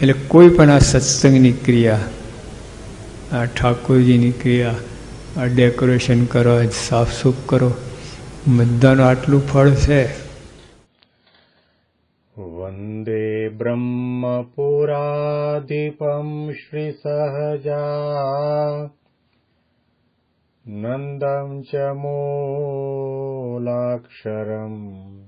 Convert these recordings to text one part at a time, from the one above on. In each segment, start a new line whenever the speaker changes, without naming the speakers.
એટલે કોઈ પણ આ સત્સંગની ક્રિયા, આ ઠાકોરજીની ક્રિયા, આ ડેકોરેશન કરો સાફસૂફ કરો, બધાનું આટલું ફળ છે.
વંદે બ્રહ્મપુરાધિપમ શ્રી સહજા, નંદમ ચ મૂલાક્ષરમ.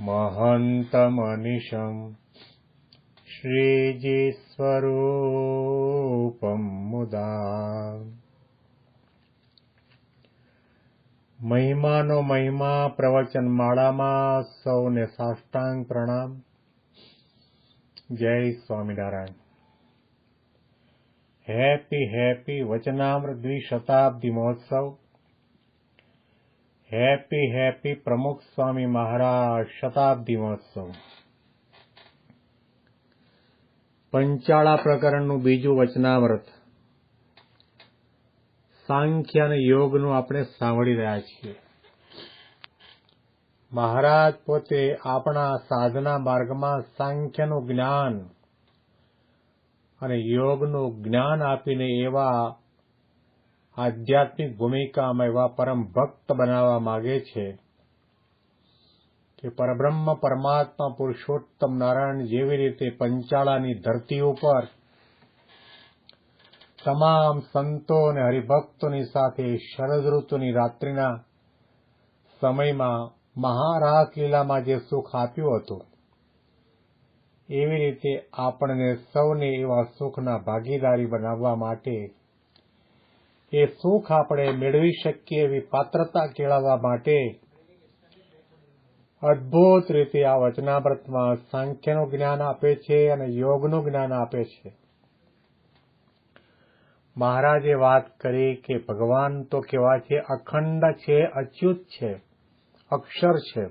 महन्तमनिशम् श्रीजीस्वरूपं मुदा મહિમાનો મહિમા પ્રવચન માળામાં સૌને સાષ્ટાંગ પ્રણામ જય સ્વામિનારાયણ હેપી હેપી વચનામૃત દ્વિશતાબ્દી મહોત્સવ હેપી હેપી પ્રમુખ સ્વામી મહારાજ શતાબ્દી મહોત્સવ પંચાળા પ્રકરણનું બીજું વચનામૃત સાંખ્ય અને યોગનું આપણે સાંભળી રહ્યા છીએ મહારાજ પોતે આપણા સાધના માર્ગમાં સાંખ્યનું જ્ઞાન અને યોગનું જ્ઞાન આપીને એવા આધ્યાત્મિક ભૂમિકામાં એવા પરમ ભક્ત બનાવવા માગે છે કે પરબ્રહ્મ પરમાત્મા પુરુષોત્તમ નારાયણ જેવી રીતે પંચાળાની ધરતી ઉપર તમામ સંતો અને હરિભક્તોની સાથે શરદ ઋતુની રાત્રિના સમયમાં મહારાસ લીલામાં જે સુખ આપ્યું હતું, એવી રીતે આપણને સૌને એવા સુખના ભાગીદારી બનાવવા માટે એ સુખ આપણે મેળવી શકીએ એવી પાત્રતા કેળવવા માટે અદ્ભુત રીતે આ વચનામૃતમાં સાંખ્યનું જ્ઞાન આપે છે અને યોગનું જ્ઞાન આપે છે. મહારાજે વાત કરી કે ભગવાન તો કેવા છે, અખંડ છે, અચ્યુત છે, અક્ષર છે.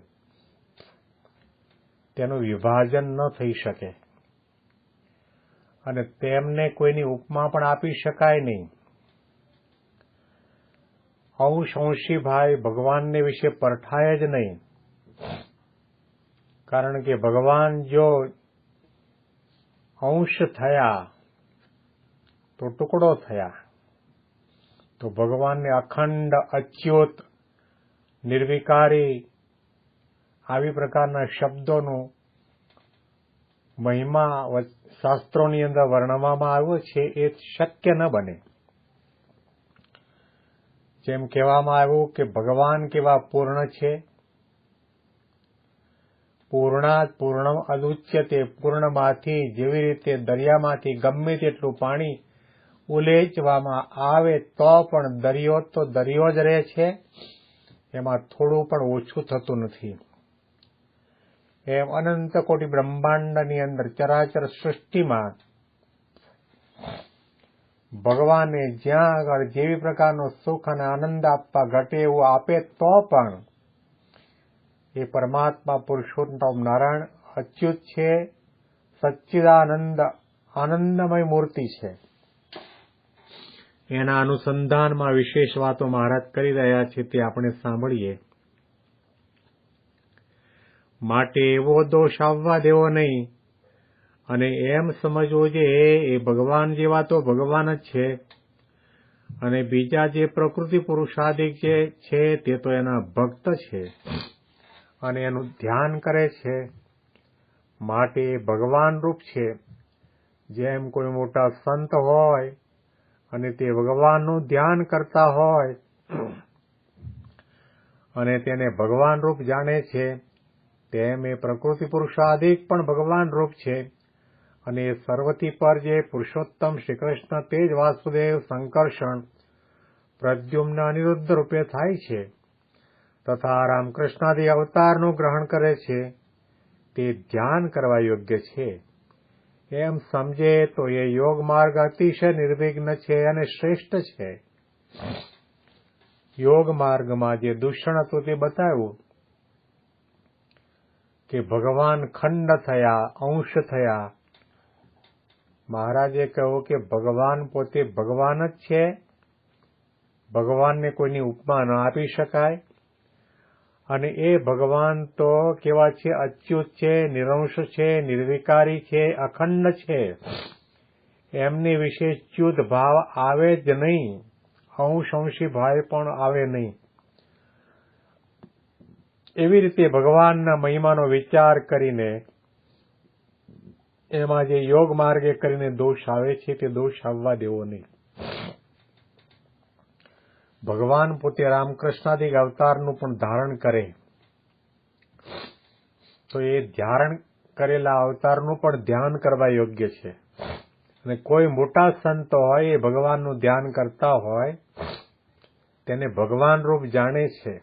તેનું વિભાજન ન થઈ શકે. અને તેમને કોઈની ઉપમા પણ આપી શકાય નહીં. અંશ અંશી ભાઈ ભગવાનને વિશે પરઠાય જ નહીં કારણ કે ભગવાન જો અંશ થયા તો ટુકડો થયા તો ભગવાનને અખંડ અચ્યુત નિર્વિકારી આવી પ્રકારના શબ્દોનું મહિમા શાસ્ત્રોની અંદર વર્ણવવામાં આવ્યો છે એ શક્ય ન બને જેમ કહેવામાં આવ્યું કે ભગવાન કેવા પૂર્ણ છે? પૂર્ણાત પૂર્ણમ અદુચ્યતે પૂર્ણમાંથી જેવી રીતે દરિયામાંથી ગમે તેટલું પાણી ઉલેચવામાં આવે તો પણ દરિયો તો દરિયો જ રહે છે. એમાં થોડું પણ ઓછું થતું નથી. એમ અનંત કોટી બ્રહ્માંડની અંદર ચરાચર સૃષ્ટિમાં ભગવાને જ્યાં આગળ જેવી પ્રકારનો સુખ અને આનંદ આપવા ઘટે એવું આપે તો પણ એ પરમાત્મા પુરુષોત્તમ નારાયણ અચ્યુત છે, સચ્ચિદાનંદ, આનંદમય મૂર્તિ છે. એના અનુસંધાનમાં વિશેષ વાતો મહારાજ કરી રહ્યા છે તે આપણે સાંભળીએ. માટે એવો દોષ આવવા દેવો નહીં. અને એમ સમજવો જોઈએ એ ભગવાન જેવા તો ભગવાન જ છે. અને બીજા જે પ્રકૃતિ પુરુષાદિક જે છે, તે તો એના ભક્ત છે. અને એનું ધ્યાન કરે છે. માટે ભગવાન રૂપ છે. જેમ કોઈ મોટા સંત હોય અને તે ભગવાનનું ધ્યાન કરતા હોય અને તેને ભગવાન રૂપ જાણે છે, તેમ એ પ્રકૃતિ પુરુષાદિક પણ ભગવાન રૂપ છે. અને સર્વથી પર જે પુરુષોત્તમ શ્રીકૃષ્ણ તે જ વાસુદેવ સંકર્ષણ પ્રદ્યુમ્ન અનિરુદ્ધ રૂપે થાય છે તથા રામકૃષ્ણાદિ અવતારનું ગ્રહણ કરે છે, તે ધ્યાન કરવા યોગ્ય છે. એમ સમજે તો એ યોગ માર્ગ અતિશય નિર્વિઘ્ન છે અને શ્રેષ્ઠ છે. યોગ માર્ગમાં જે દૂષણ હતું તે બતાવ્યું કે ભગવાન ખંડ થયા, અંશ થયા મહારાજે કહ્યું કે ભગવાન પોતે ભગવાન જ છે. ભગવાનને કોઈની ઉપમા ન આપી શકાય. અને એ ભગવાન તો કેવા છે? અચ્યુત છે, નિરંશ છે, નિર્વિકારી છે, અખંડ છે. એમની વિશે ચ્યુત ભાવ આવે જ નહીં. અંશ અંશી ભાવ પણ આવે નહીં. એવી રીતે ભગવાનના મહિમાનો વિચાર કરીને એમાં જે યોગ માર્ગે કરીને દોષ આવે છે તે દોષ આવવા દેવો નહીં. ભગવાન પોતે રામકૃષ્ણાદિક અવતારનું પણ ધારણ કરે. તો એ ધારણ કરેલા અવતારનું પણ ધ્યાન કરવા યોગ્ય છે. અને કોઈ મોટા સંત હોય એ ભગવાનનું ધ્યાન કરતા હોય, તેને ભગવાન રૂપ જાણે છે.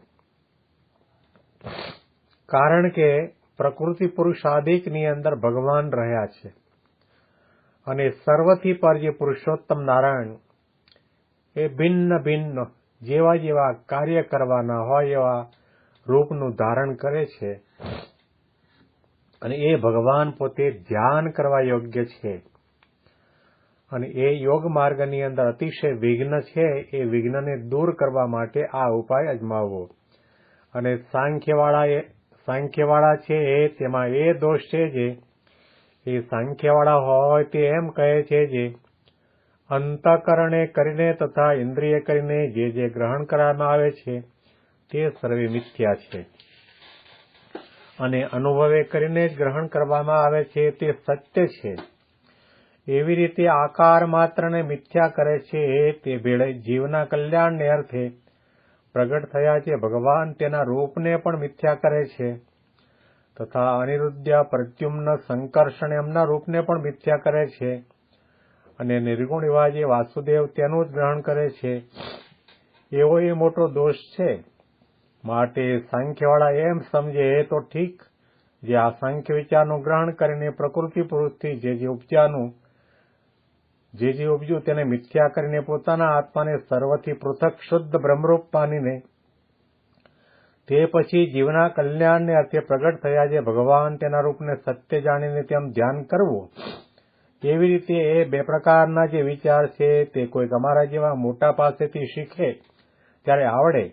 કારણ કે પ્રકૃતિ પુરુષાદિકની અંદર ભગવાન રહ્યા છે. અને સર્વથી પર જે પુરુષોત્તમ નારાયણ, એ ભિન્ન ભિન્ન જેવા જેવા કાર્ય કરવાના હોય એવા રૂપનું ધારણ કરે છે. અને એ ભગવાન પોતે ધ્યાન કરવા યોગ્ય છે. અને એ યોગ માર્ગની અંદર અતિશય વિઘ્ન છે, એ વિઘ્નને દૂર કરવા માટે આ ઉપાય અજમાવવો. અને સાંખ્યવાળા એ સાંખ્યવાળા છે એ, તેમાં એ દોષ છે જે, એ સંખ્યાવાળા હોય તે એમ કહે છે જે, અંતકરણે કરીને તથા ઇન્દ્રિય કરીને જે જે ગ્રહણ કરવામાં આવે છે, તે સર્વે મિથ્યા છે. અને અનુભવે કરીને જ ગ્રહણ કરવામાં આવે છે તે સત્ય છે. એવી રીતે આકાર માત્રને મિથ્યા કરે છે તે ભેળે જીવના કલ્યાણને અર્થે પ્રગટ થયા છે. ભગવાન તેના રૂપને પણ મિથ્યા કરે છે. તથા અનિરુદ્ધ્ય પ્રત્યુમ્ન સંકર્ષણ એમના રૂપને પણ મિથ્યા કરે છે. અને નિર્ગુણ એવા વાસુદેવ તેનું જ ગ્રહણ કરે છે. એવો એ મોટો દોષ છે. માટે સાંખ્યવાળા એમ સમજે, એ તો ઠીક. જે આ સાંખ્ય વિચારનું ગ્રહણ કરીને પ્રકૃતિ પુરુષથી, જે જે ઉપજાનું જે જે ઉપજ્યું તેને મિથ્યા કરીને પોતાના આત્માને સર્વથી પૃથક શુદ્ધ બ્રહ્મરૂપ માનીને તે પછી જીવના કલ્યાણને અર્થે પ્રગટ થયા જે ભગવાન તેના રૂપને સત્ય જાણીને તેમ ધ્યાન કરવું, એવી રીતે એ બે પ્રકારના જે વિચાર છે તે કોઈક અમારા જેવા મોટા પાસેથી શીખે ત્યારે આવડે.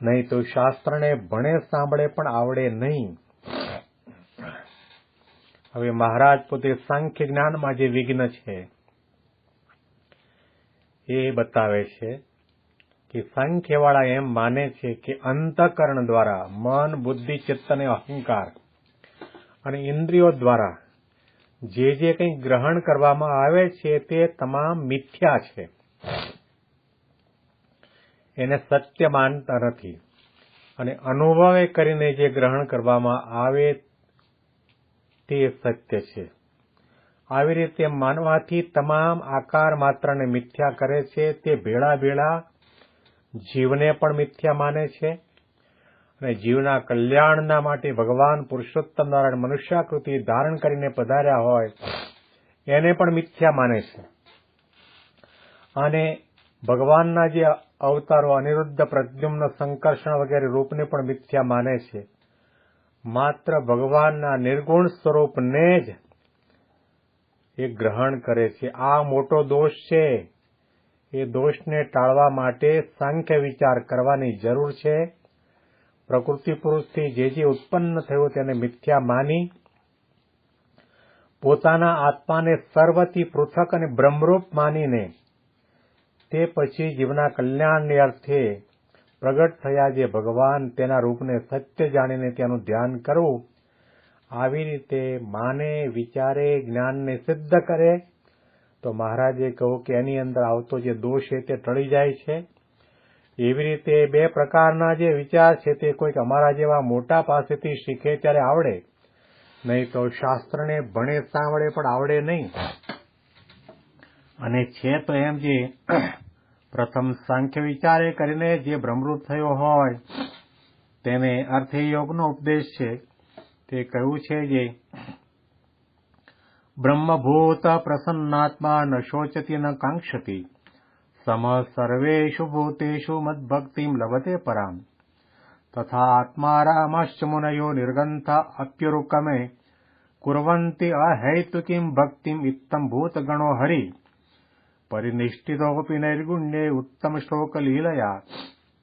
નહીં તો શાસ્ત્રને ભણે સાંભળે પણ આવડે નહીં. હવે મહારાજ પોતે સાંખ્ય જ્ઞાનમાં જે વિઘ્ન છે, એ બતાવે છે કે સાંખ્યવાળા એમ માને છે કે અંતકરણ દ્વારા મન, બુદ્ધિ, ચિત્ત અને અહંકાર અને ઇન્દ્રિયો દ્વારા જે જે કંઈ ગ્રહણ કરવામાં આવે છે તે તમામ મિથ્યા છે. એને સત્ય માનતા નથી. અને અનુભવે કરીને જે ગ્રહણ કરવામાં આવે તે સત્ય છે. આવી રીતે માનવાથી તમામ આકાર માત્રને મિથ્યા કરે છે, તે ભેળા ભેળા જીવને પણ મિથ્યા માને છે અને જીવના કલ્યાણના માટે ભગવાન પુરુષોત્તમ નારાયણ મનુષ્યાકૃતિ ધારણ કરીને પધાર્યા હોય, એને પણ મિથ્યા માને છે. અને ભગવાનના જે અવતારો, અનિરુદ્ધ પ્રદ્યુમ્ન સંકર્ષણ વગેરે રૂપને પણ મિથ્યા માને છે. માત્ર ભગવાનના નિર્ગુણ સ્વરૂપને જ એ ગ્રહણ કરે છે. આ મોટો દોષ છે. એ દોષને ટાળવા માટે સાંખ્ય વિચાર કરવાની જરૂર છે. પ્રકૃતિ પુરુષથી જે જે ઉત્પન્ન થયું તેને મિથ્યા માની, પોતાના આત્માને સર્વથી પૃથક અને બ્રહ્મરૂપ માનીને તે પછી જીવના કલ્યાણને અર્થે પ્રગટ થયા જે ભગવાન તેના રૂપને સત્ય જાણીને તેનું ધ્યાન કરવું, આવી રીતે માને, વિચારે, જ્ઞાનને સિદ્ધ કરે, તો મહારાજે કહ્યું કે એની અંદર આવતો જે દોષ છે તે ટળી જાય છે. એવી રીતે બે પ્રકારના જે વિચાર છે તે કોઈક અમારા જેવા મોટા પાસેથી શીખે ત્યારે આવડે. નહીં તો શાસ્ત્રને ભણે સાંભળે પણ આવડે નહીં. અને છે તો એમ જે પ્રથમ સાંખ્ય વિચારે કરીને જે ભ્રમરૂપ થયો હોય, તેને અર્થે યોગનો ઉપદેશ છે. તે કહ્યું છે જે બ્રહ્મભૂત પ્રસન્નાત્મા ન શોચતી ન કાંક્ષતી. સમ સર્વેષુ ભૂતેષુ મદભક્તિમ લભતે પરામ. તથા આત્મારામશ્ચ મુનયો નિર્ગંથ અપ્યરુકમે કુર્વન્તિ અહૈતુકીમ ભક્તિમ ઇત્તમ ભૂતગણો હરિ. ઉત્તમ શ્લોક લીલયા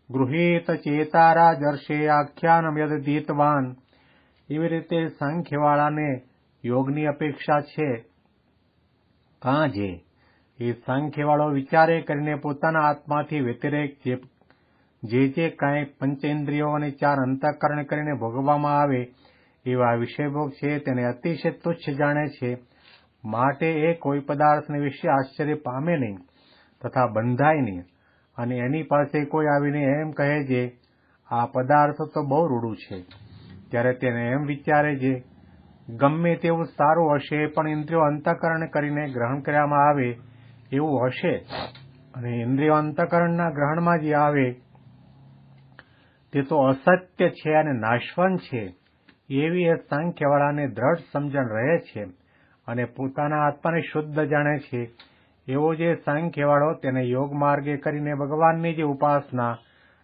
ગૃહીત ચેતારા દર્શે આખ્યાનમ યદ દીતવાન એવી રીતે સાંખ્યવાળાને યોગની અપેક્ષા છે કાં જે એ સાંખ્યવાળો વિચારે કરીને પોતાના આત્માથી વ્યતિરેક જે જે કાંઈ પંચેન્દ્રિયો અને ચાર અંતઃકરણ કરીને ભોગવવામાં આવે એવા વિષયભોગ છે તેને અતિશય તુચ્છ જાણે છે માટે એ કોઈ પદાર્થને વિશે આશ્ચર્ય પામે નહીં તથા બંધાય નહીં. અને એની પાસે કોઈ આવીને એમ કહે છે, આ પદાર્થ તો બહુ રૂડું છે. ત્યારે તેને એમ વિચારે છે, ગમે તેવું સારું હશે, પણ ઇન્દ્રિયો અંતઃકરણ કરીને ગ્રહણ કરવામાં આવે એવું હશે. અને ઇન્દ્રિયો અંતઃકરણના ગ્રહણમાં જે આવે, તે તો અસત્ય છે અને નાશવંત છે. એવી એ સાંખ્યવાળાને દ્રઢ સમજણ રહે છે. અને પોતાના આત્માને શુદ્ધ જાણે છે. એવો જે સાંખ્યવાળો તેને યોગ માર્ગે કરીને ભગવાનની જે ઉપાસના,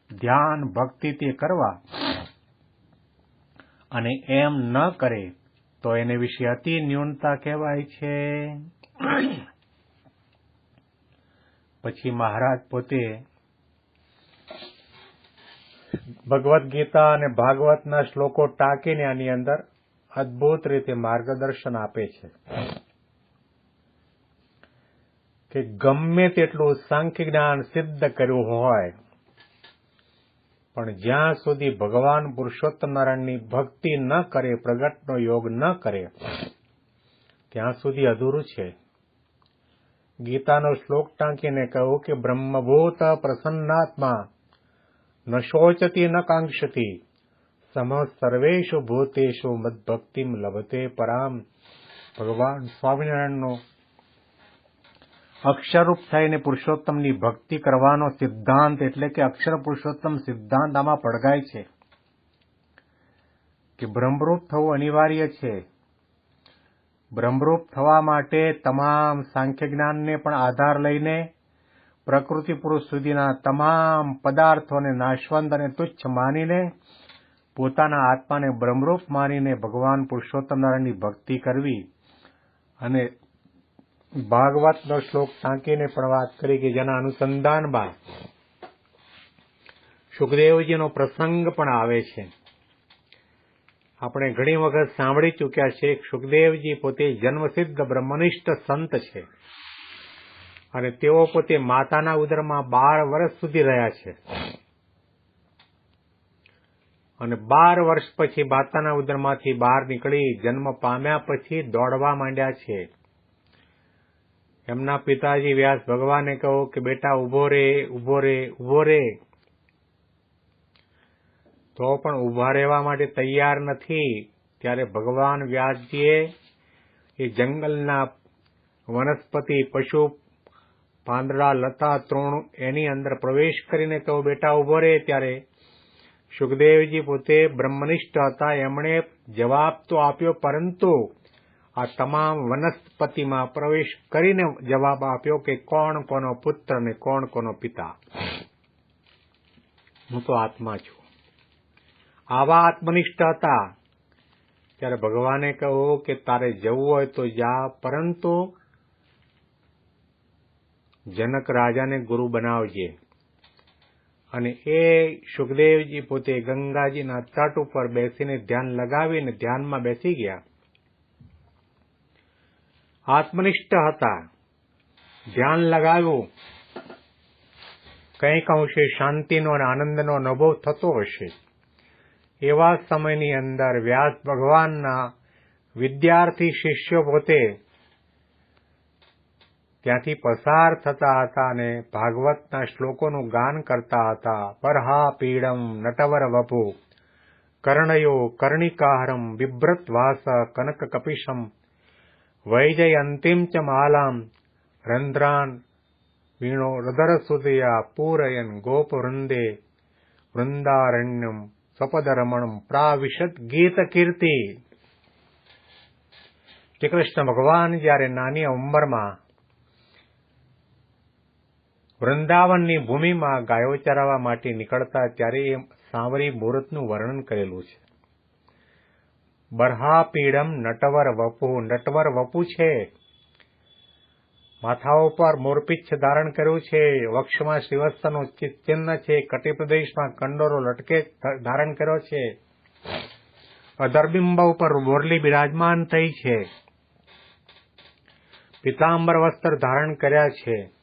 ધ્યાન, ભક્તિ તે કરવા અને એમ ન કરે, તો એને વિશે અતિ ન્યૂનતા કહેવાય છે. પછી મહારાજ પોતે ભગવદ્ ગીતા અને ભાગવતના શ્લોકો ટાંકીને આની અંદર અદ્ભુત રીતે માર્ગદર્શન આપે છે. કે ગમે તેટલું સાંખ્ય જ્ઞાન સિદ્ધ કર્યું હોય, પણ જ્યાં સુધી ભગવાન પુરુષોત્તમ નારાયણની ભક્તિ ન કરે, પ્રગટનો યોગ ન કરે, ત્યાં સુધી અધૂરું છે. ગીતાનો શ્લોક ટાંકીને કહ્યું કે બ્રહ્મભૂત પ્રસન્નાત્મા ન શોચતી ન કાંક્ષતી સમ ભૂતેષુ મદભક્તિમ લભતે પરામ ભગવાન સ્વામિનારાયણનો અક્ષરરૂપ થઈને પુરુષોત્તમની ભક્તિ કરવાનો સિદ્ધાંત એટલે કે અક્ષર પુરુષોત્તમ સિદ્ધાંત આમાં પડગાય છે કે બ્રહ્મરૂપ થવું અનિવાર્ય છે બ્રહ્મરૂપ થવા માટે તમામ સાંખ્ય જ્ઞાનને પણ આધાર લઈને પ્રકૃતિ પુરુષ સુધીના તમામ પદાર્થોને નાશવંત અને તુચ્છ માનીને પોતાના આત્માને બ્રહ્મરૂપ માનીને ભગવાન પુરુષોત્તમ નારાયણની ભક્તિ કરવી અને ભાગવતનો શ્લોક ટાંકીને પણ વાત કરી કે જેના અનુસંધાનમાં સુખદેવજીનો પ્રસંગ પણ આવે છે. આપણે ઘણી વખત સાંભળી ચૂક્યા છે સુખદેવજી પોતે જન્મસિદ્ધ બ્રહ્મનિષ્ઠ સંત છે અને તેઓ પોતે માતાના ઉદરમાં બાર વર્ષ સુધી રહ્યા છે. અને બાર વર્ષ પછી માતાના ઉદરમાંથી બહાર નીકળી જન્મ પામ્યા પછી દોડવા માંડ્યા છે. એમના પિતાજી વ્યાસ ભગવાને કહો કે, બેટા ઊભો રે ઊભો રે ઊભો રે. તો પણ ઊભા રહેવા માટે તૈયાર નથી. ત્યારે ભગવાન વ્યાસજીએ એ જંગલના વનસ્પતિ, પશુ, પાંદડા, લતા, તૃણ એની અંદર પ્રવેશ કરીને તો બેટા ઊભો રે. ત્યારે સુખદેવજી પોતે બ્રહ્મનિષ્ઠ હતા એમણે જવાબ તો આપ્યો, પરંતુ આ તમામ વનસ્પતિમાં પ્રવેશ કરીને જવાબ આપ્યો કે કોણ કોનો પુત્ર ને કોણ કોનો પિતા. હું તો આત્મા છું. આવા આત્મનિષ્ઠ હતા ત્યારે ભગવાને કહ્યું કે તારે જવું હોય તો જા, પરંતુ જનક રાજાને ગુરુ બનાવજે. અને એ સુખદેવજી પોતે ગંગાજીના તટ ઉપર બેસીને ધ્યાન લગાવીને ધ્યાનમાં બેસી ગયા. આત્મનિષ્ઠ હતા. ધ્યાન લગાવ્યું. કંઈક અંશે શાંતિનો અને આનંદનો અનુભવ થતો હશે. એવા સમયની અંદર વ્યાસ ભગવાનના વિદ્યાર્થી શિષ્યો પોતે ત્યાંથી પસાર થતા હતા અને ભાગવતના શ્લોકોનું ગાન કરતા હતા. પરહા પીડમ નટવર વપુ, કર્ણયો કર્ણિકાહરમ બિભ્રત વાસ કનક કપિશમ વૈજય અંતિમ ચ માલામ, રંધ્રાન વીણો રધર સુદયા પૂરયન ગોપ વૃંદે વૃંદારણ્યમ સ્વપદરમણમ પ્રાવિશદ ગીત કીર્તિ શ્રી કૃષ્ણ ભગવાન જ્યારે નાની ઉંમરમાં વૃંદાવનની ભૂમિમાં ગાયો ચરાવવા માટે નીકળતા ત્યારે એ સાંવરી મુહૂર્તનું વર્ણન કરેલું છે. બરહા પીડમ નટવર વપુ નટવર વપુ છે. માથા ઉપર મોરપીચ્છ ધારણ કર્યું છે. વક્ષમાં શ્રીવસ્તનું ચિહ્ન છે. કટી પ્રદેશમાં કંડોરો લટકે ધારણ કર્યો છે. અધરબિંબ ઉપર મોરલી બિરાજમાન થઈ છે. પિતાંબર વસ્ત્ર ધારણ કર્યા છે.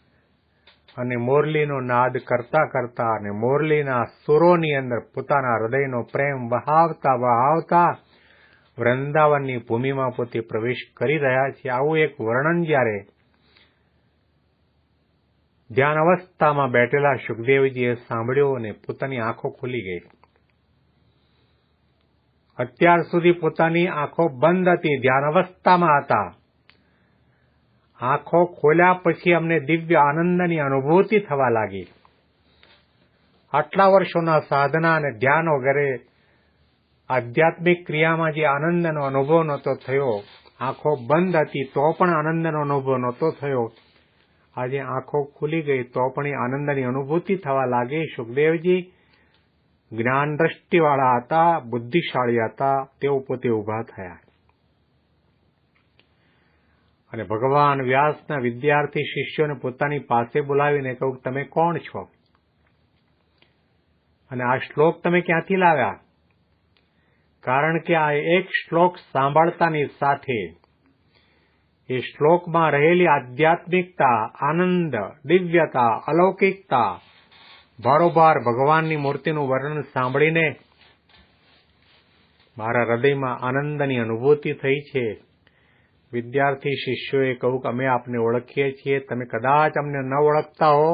અને મોરલીનો નાદ કરતા કરતા અને મોરલીના સુરોની અંદર પોતાના હૃદયનો પ્રેમ વહાવતા વહાવતા વૃંદાવનની ભૂમિમાં પોતે પ્રવેશ કરી રહ્યા છે. આવું એક વર્ણન જ્યારે ધ્યાન અવસ્થામાં બેઠેલા સુખદેવજીએ સાંભળ્યો અને પોતાની આંખો ખુલી ગઈ. અત્યાર સુધી પોતાની આંખો બંધ હતી, ધ્યાન અવસ્થામાં હતા. આંખો ખોલ્યા પછી અમને દિવ્ય આનંદની અનુભૂતિ થવા લાગી. આટલા વર્ષોના સાધના અને ધ્યાન વગેરે આધ્યાત્મિક ક્રિયામાં જે આનંદનો અનુભવ નહોતો થયો, આંખો બંધ હતી તો પણ આનંદનો અનુભવ નહોતો થયો. આજે આંખો ખુલી ગઈ તો પણ આનંદની અનુભૂતિ થવા લાગી. સુખદેવજી જ્ઞાન દ્રષ્ટિવાળા હતા, બુદ્ધિશાળી હતા, તેઓ પોતે ઊભા થયા. અને ભગવાન વ્યાસના વિદ્યાર્થી શિષ્યોને પોતાની પાસે બોલાવીને કહ્યું, તમે કોણ છો? અને આ શ્લોક તમે ક્યાંથી લાવ્યા? કારણ કે આ એક શ્લોક સાંભળતાની સાથે એ શ્લોકમાં રહેલી આધ્યાત્મિકતા, આનંદ, દિવ્યતા, અલૌકિકતા બારોબાર ભગવાનની મૂર્તિનું વર્ણન સાંભળીને મારા હૃદયમાં આનંદની અનુભૂતિ થઈ છે. વિદ્યાર્થી શિષ્યોએ કહ્યું કે અમે આપને ઓળખીએ છીએ. તમે કદાચ અમને ન ઓળખતા હો,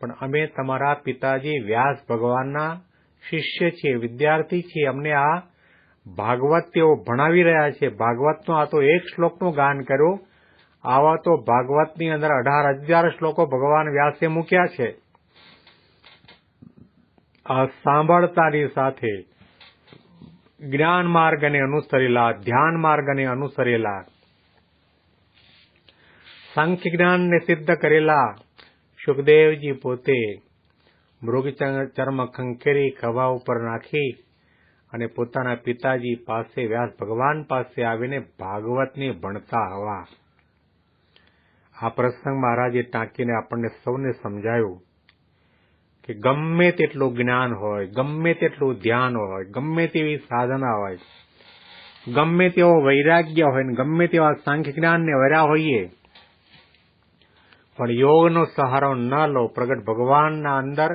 પણ અમે તમારા પિતાજી વ્યાસ ભગવાનના શિષ્ય છીએ, વિદ્યાર્થી છીએ. અમને આ ભાગવત તેઓ ભણાવી રહ્યા છે. ભાગવતનો આ તો એક શ્લોકનું ગાન કર્યું. આવા તો ભાગવતની અંદર અઢાર હજાર શ્લોકો ભગવાન વ્યાસે મૂક્યા છે. આ સાંભળતાની સાથે જ્ઞાન માર્ગને અનુસરેલા, ધ્યાન માર્ગને અનુસરેલા સાંખ્ય જ્ઞાનને સિદ્ધ કરેલા સુખદેવજી પોતે મૃગ ચર્મ ખંખેરી ખભા ઉપર નાખી અને પોતાના પિતાજી પાસે વ્યાસ ભગવાન પાસે આવીને ભાગવતને ભણતા હવા આ પ્રસંગ મહારાજે ટાંકીને આપણને સૌને સમજાયું કે ગમે તેટલું જ્ઞાન હોય ગમે તેટલું ધ્યાન હોય ગમે તેવી સાધના હોય ગમે તેવો વૈરાગ્ય હોય ને ગમે તેવા સાંખ્ય જ્ઞાનને વર્યા હોઈએ પણ યોગનો સહારો ન લો, પ્રગટ ભગવાનના અંદર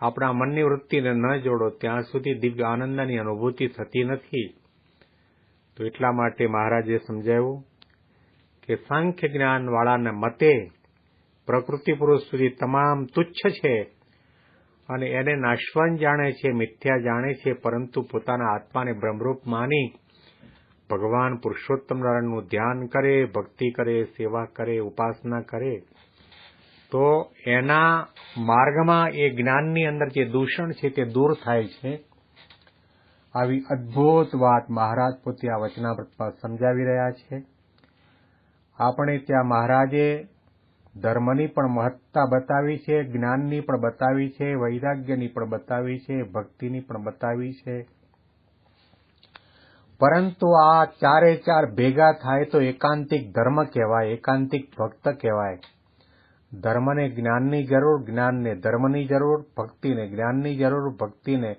આપણા મનની વૃત્તિને ન જોડો, ત્યાં સુધી દિવ્ય આનંદની અનુભૂતિ થતી નથી. તો એટલા માટે મહારાજે સમજાવ્યું કે સાંખ્ય જ્ઞાનવાળાને મતે પ્રકૃતિ પુરુષ સુધી તમામ તુચ્છ છે અને એને નાશવાન જાણે છે, મિથ્યા જાણે છે, પરંતુ પોતાના આત્માને બ્રહ્મરૂપ માની ભગવાન પુરુષોત્તમ નારાયણનું ધ્યાન કરે, ભક્તિ કરે, સેવા કરે, ઉપાસના કરે. તો એના માર્ગમાં એ જ્ઞાનની અંદર જે દૂષણ છે તે દૂર થાય છે. આવી અદ્ભુત વાત મહારાજ પોતે આ વચનામૃતમાં સમજાવી રહ્યા છે. આપણે ત્યાં મહારાજે ધર્મની પણ મહત્તા બતાવી છે, જ્ઞાનની પણ બતાવી છે, વૈરાગ્યની પણ બતાવી છે, ભક્તિની પણ બતાવી છે. પરંતુ આ ચારે ચાર ભેગા થાય તો એકાંતિક ધર્મ કહેવાય, એકાંતિક ભક્ત કહેવાય. ધર્મને જ્ઞાનની જરૂર, જ્ઞાનને ધર્મની જરૂર, ભક્તિને જ્ઞાનની જરૂર, ભક્તિને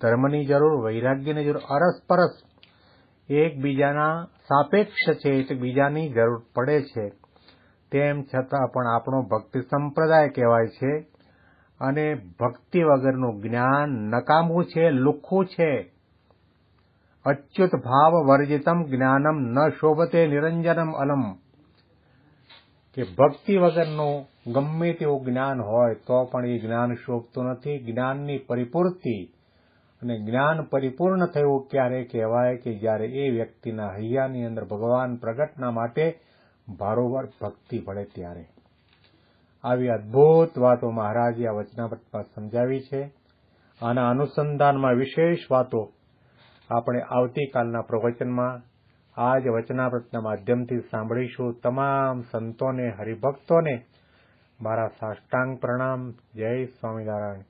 ધર્મની જરૂર, વૈરાગ્યની જરૂર, અરસપરસ. એકબીજાના સાપેક્ષ છે, એકબીજાની જરૂર પડે છે. તેમ છતાં પણ આપણો ભક્તિ સંપ્રદાય કહેવાય છે અને ભક્તિ વગરનું જ્ઞાન નકામું છે લુખ્ખું છે. અચ્યુત ભાવ વર્જિતમ જ્ઞાનમ ન શોભતે નિરંજનમ અલમ. કે ભક્તિ વગરનું ગમે તેવું જ્ઞાન હોય, તો પણ એ જ્ઞાન શોભતું નથી. જ્ઞાનની પરિપૂર્તિ અને જ્ઞાન પરિપૂર્ણ થયું ક્યારે કહેવાય કે જ્યારે એ વ્યક્તિના હૈયાની અંદર ભગવાન પ્રગટના માટે ભારોવર ભક્તિ ભળે ત્યારે. આવી અદ્ભુત વાતો મહારાજે આ વચનાપટમાં સમજાવી છે. આના અનુસંધાનમાં વિશેષ વાતો આપણે આવતીકાલના પ્રવચનમાં આ જ વચનામૃતના માધ્યમથી સાંભળીશું તમામ સંતોને, હરિભક્તોને મારા સાષ્ટાંગ પ્રણામ. જય સ્વામિનારાયણ.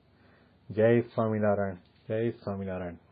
જય સ્વામિનારાયણ. જય સ્વામિનારાયણ.